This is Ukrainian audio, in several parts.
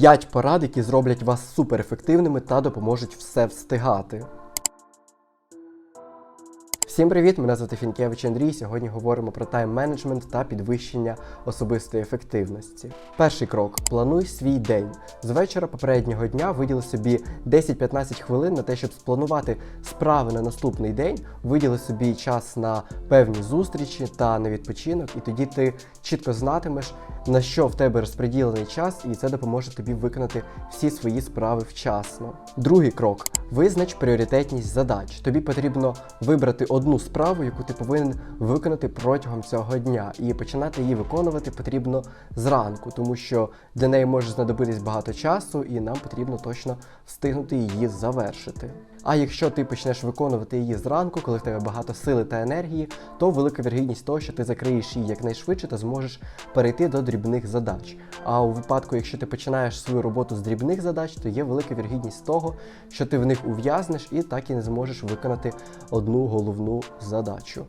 5 порад, які зроблять вас суперефективними та допоможуть все встигати. Всім привіт! Мене звати Фінкевич Андрій. Сьогодні говоримо про тайм-менеджмент та підвищення особистої ефективності. Перший крок: плануй свій день. З вечора попереднього дня виділи собі 10-15 хвилин на те, щоб спланувати справи на наступний день. Виділи собі час на певні зустрічі та на відпочинок, і тоді ти чітко знатимеш, на що в тебе розподілений час, і це допоможе тобі виконати всі свої справи вчасно. Другий крок: визнач пріоритетність задач. Тобі потрібно вибрати одну справу, яку ти повинен виконати протягом цього дня, і починати її виконувати потрібно зранку, тому що для неї може знадобитись багато часу, і нам потрібно точно встигнути її завершити. А якщо ти почнеш виконувати її зранку, коли в тебе багато сили та енергії, то велика вірогідність того, що ти закриєш її якнайшвидше та зможеш перейти до дрібних задач. А у випадку, якщо ти починаєш свою роботу з дрібних задач, то є велика вірогідність того, що ти в них ув'язнеш і так і не зможеш виконати одну головну задачу.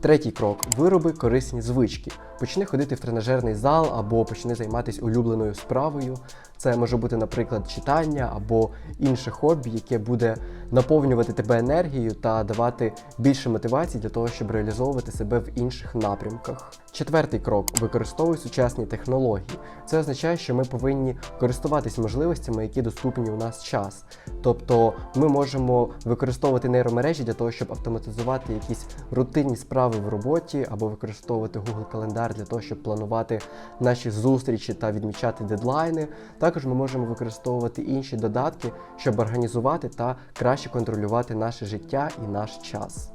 Третій крок вироби корисні звички. Почни ходити в тренажерний зал або почни займатися улюбленою справою. Це може бути, наприклад, читання або інше хобі, яке буде наповнювати тебе енергією та давати більше мотивації для того, щоб реалізовувати себе в інших напрямках. Четвертий крок використовуй сучасні технології. Це означає, що ми повинні користуватись можливостями, які доступні у нас час. Тобто ми можемо використовувати нейромережі для того, щоб автоматизувати якісь рутинні справи в роботі, або використовувати Google календар для того, щоб планувати наші зустрічі та відмічати дедлайни. Також ми можемо використовувати інші додатки, щоб організувати та краще контролювати наше життя і наш час.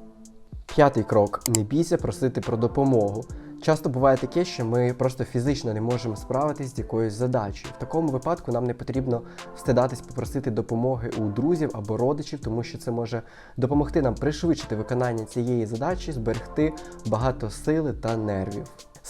П'ятий крок: не бійся просити про допомогу. Часто буває таке, що ми просто фізично не можемо справитись з якоюсь задачею. В такому випадку нам не потрібно встидатись попросити допомоги у друзів або родичів, тому що це може допомогти нам пришвидшити виконання цієї задачі, зберегти багато сили та нервів.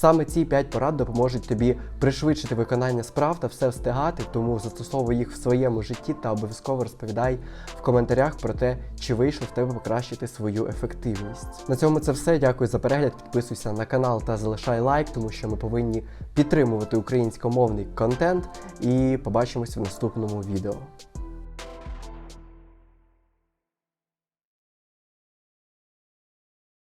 Саме ці 5 порад допоможуть тобі пришвидшити виконання справ та все встигати, тому застосовуй їх в своєму житті та обов'язково розповідай в коментарях про те, чи вийшло в тебе покращити свою ефективність. На цьому це все. Дякую за перегляд. Підписуйся на канал та залишай лайк, тому що ми повинні підтримувати українськомовний контент. І побачимось в наступному відео.